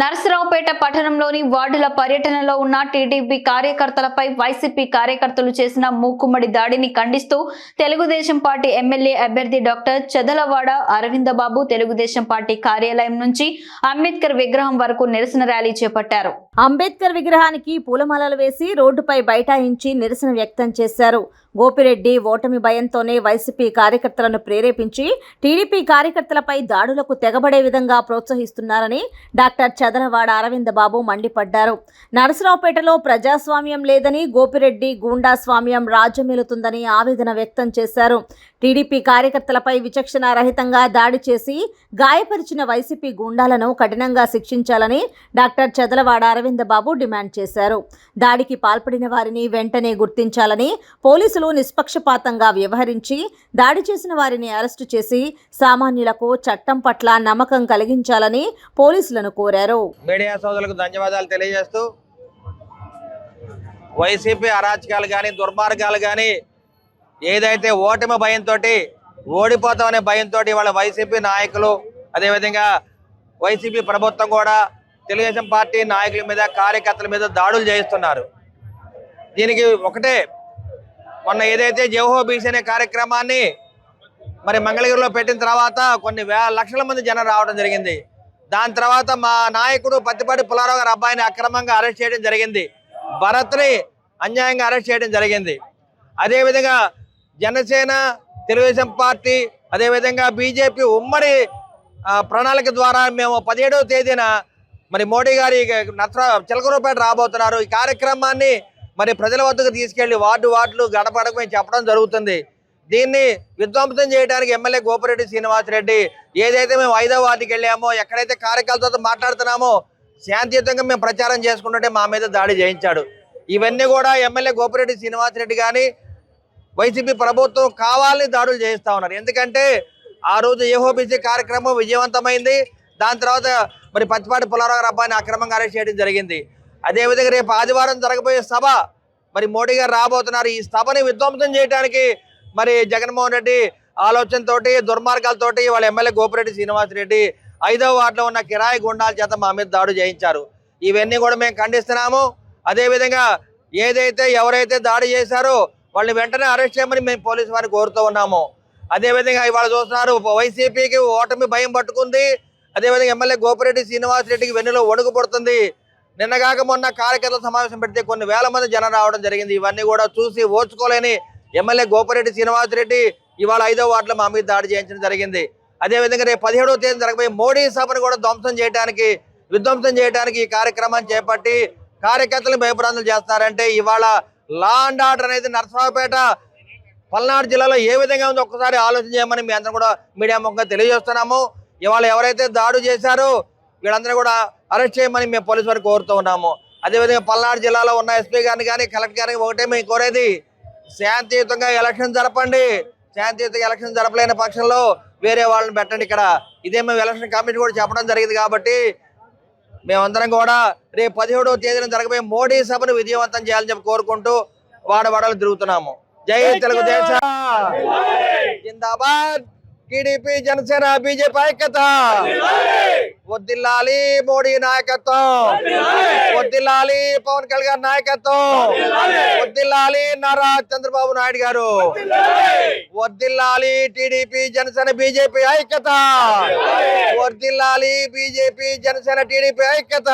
నరసరావుపేట పట్టణంలోని వార్డుల పర్యటనలో ఉన్న టీడీపీ కార్యకర్తలపై వైసీపీ కార్యకర్తలు చేసిన మూకుమ్మడి దాడిని ఖండిస్తూ తెలుగుదేశం పార్టీ ఎమ్మెల్యే అభ్యర్థి డాక్టర్ చెదలవాడ అరవిందబాబు తెలుగుదేశం పార్టీ కార్యాలయం నుంచి అంబేద్కర్ విగ్రహం వరకు నిరసన ర్యాలీ చేపట్టారు. అంబేద్కర్ విగ్రహానికి పూలమాలలు వేసి రోడ్డుపై బైఠాయించి నిరసన వ్యక్తం చేశారు. గోపిరెడ్డి ఓటమి భయంతోనే వైసీపీ కార్యకర్తలను ప్రేరేపించి టీడీపీ కార్యకర్తలపై దాడులకు తెగబడే విధంగా ప్రోత్సహిస్తున్నారని డాక్టర్ చదలవాడ అరవింద బాబు మండిపడ్డారు. నరసరావుపేటలో ప్రజాస్వామ్యం లేదని గోపిరెడ్డి గూండా స్వామ్యం రాజ్యమేలుతుందని ఆవేదన వ్యక్తం చేశారు. టీడీపీ కార్యకర్తలపై విచక్షణ రహితంగా దాడి చేసి గాయపరిచిన వైసీపీ గూండాలను కఠినంగా శిక్షించాలని డాక్టర్ చదలవాడ అరవింద్ బాబు డిమాండ్ చేశారు. దాడికి పాల్పడిన వారిని వెంటనే గుర్తించాలని పోలీసులు నిష్పక్షపాతంగా వ్యవహరించి దాడి చేసిన వారిని అరెస్టు చేసి సామాన్యులకు చట్టం పట్ల నమ్మకం కలిగించాలని పోలీసులను కోరారు. మీడియా సోదరులకు ధన్యవాదాలు తెలియజేస్తూ వైసీపీ అరాచకాలు కానీ దుర్మార్గాలు కానీ ఏదైతే ఓటమి భయంతో ఓడిపోతామనే భయంతో వాళ్ళ వైసీపీ నాయకులు అదేవిధంగా వైసీపీ ప్రభుత్వం కూడా తెలుగుదేశం పార్టీ నాయకుల మీద కార్యకర్తల మీద దాడులు చేయిస్తున్నారు. దీనికి ఒకటే మొన్న ఏదైతే జవహో బీసీ అనే కార్యక్రమాన్ని మరి మంగళగిరిలో పెట్టిన తర్వాత కొన్ని వేల లక్షల మంది జనం రావడం జరిగింది. దాని తర్వాత మా నాయకుడు పత్తిపాటి పుల్లారావు గారి అబ్బాయిని అక్రమంగా అరెస్ట్ చేయడం జరిగింది. భరత్ని అన్యాయంగా అరెస్ట్ చేయడం జరిగింది. అదేవిధంగా జనసేన తెలుగుదేశం పార్టీ అదేవిధంగా బీజేపీ ఉమ్మడి ప్రణాళిక ద్వారా మేము పదిహేడవ తేదీన మరి మోడీ గారి నత్ర చిలకరూపేట రాబోతున్నారు. ఈ కార్యక్రమాన్ని మరి ప్రజల వద్దకు తీసుకెళ్ళి వార్డు వార్డులు గడప మేము చెప్పడం జరుగుతుంది. దీన్ని విధ్వంసం చేయడానికి ఎమ్మెల్యే గోపిరెడ్డి శ్రీనివాసరెడ్డి ఏదైతే మేము ఐదో వార్డుకి వెళ్ళామో ఎక్కడైతే కార్యకర్తలతో మాట్లాడుతున్నామో శాంతియుతంగా మేము ప్రచారం చేసుకుంటుంటే మా మీద దాడి చేయించాడు. ఇవన్నీ కూడా ఎమ్మెల్యే గోపిరెడ్డి శ్రీనివాసరెడ్డి కానీ వైసీపీ ప్రభుత్వం కావాలని దాడులు చేయిస్తా ఉన్నారు. ఎందుకంటే ఆ రోజు ఏహోబీసీ కార్యక్రమం విజయవంతమైంది. దాని తర్వాత మరి పచ్చిపాటి పుల్లారావు గారి అబ్బాయిని అక్రమంగా అరెస్ట్ చేయడం జరిగింది. అదేవిధంగా రేపు ఆదివారం జరగబోయే సభ మరి మోడీ గారు రాబోతున్నారు. ఈ సభని విధ్వంసం చేయడానికి మరి జగన్మోహన్ రెడ్డి ఆలోచనతోటి దుర్మార్గాలతోటి వాళ్ళ ఎమ్మెల్యే గోపిరెడ్డి శ్రీనివాసరెడ్డి ఐదవ వార్డులో ఉన్న కిరాయి గుండాల చేత మా మీద దాడు చేయించారు. ఇవన్నీ కూడా మేము ఖండిస్తున్నాము. అదేవిధంగా ఏదైతే ఎవరైతే దాడి చేశారో వాళ్ళని వెంటనే అరెస్ట్ చేయమని మేము పోలీసు వారిని కోరుతూ ఉన్నాము. అదేవిధంగా ఇవాళ చూస్తున్నారు వైసీపీకి ఓటమి భయం పట్టుకుంది. అదేవిధంగా ఎమ్మెల్యే గోపిరెడ్డి శ్రీనివాసరెడ్డికి వెన్నులో వణుకు పడుతుంది. నిన్నగాక మొన్న కార్యకర్తల సమావేశం పెడితే కొన్ని వేల మంది జనం రావడం జరిగింది. ఇవన్నీ కూడా చూసి ఓర్చుకోలేని ఎమ్మెల్యే గోపిరెడ్డి శ్రీనివాసరెడ్డి ఇవాళ ఐదో వార్డులో మా మీద దాడి చేయించడం జరిగింది. అదేవిధంగా రేపు పదిహేడవ తేదీ జరగబోయే మోడీ సభను కూడా ధ్వంసం చేయడానికి విధ్వంసం చేయడానికి ఈ కార్యక్రమాన్ని చేపట్టి కార్యకర్తలు భయప్రాంతులు చేస్తున్నారంటే ఇవాళ లా అండ్ ఆర్డర్ అనేది నర్సరావుపేట పల్నాడు జిల్లాలో ఏ విధంగా ఉందో ఒక్కసారి ఆలోచన చేయమని మీ అందరం కూడా మీడియా ముఖంగా తెలియజేస్తున్నాము. ఇవాళ ఎవరైతే దాడి చేశారో వీళ్ళందరూ కూడా అరెస్ట్ చేయమని మేము పోలీసు వారికి కోరుతూ ఉన్నాము. అదేవిధంగా పల్నాడు జిల్లాలో ఉన్న ఎస్పీ గారిని కానీ కలెక్టర్ గారిని ఒకటే మేము కోరేది శాంతియుతంగా ఎలక్షన్ జరపండి. శాంతియుతంగా ఎలక్షన్ జరపలేని పక్షంలో వేరే వాళ్ళని పెట్టండి ఇక్కడ. ఇదే మేము ఎలక్షన్ కమిటీ కూడా చెప్పడం జరిగింది కాబట్టి మేమందరం కూడా రేపు పదిహేడవ తేదీన జరగబోయే మోడీ సభను విజయవంతం చేయాలని చెప్పి కోరుకుంటూ వాడవాడలు తిరుగుతున్నాము. జై తెలుగుదేశం. జిందాబాద్. టీడీపీ జనసేన బీజేపీ ఐక్యత వద్దిల్లాలి మోడీ నాయకత్వం వద్దిల్లాలి పవన్ కళ్యాణ్ నాయకత్వం వద్దిల్లాలి నారా చంద్రబాబు నాయుడు గారు వద్దిల్లాలి టీడీపీ జనసేన బీజేపీ ఐక్యత వద్దిల్లాలి బీజేపీ జనసేన టీడీపీ ఐక్యత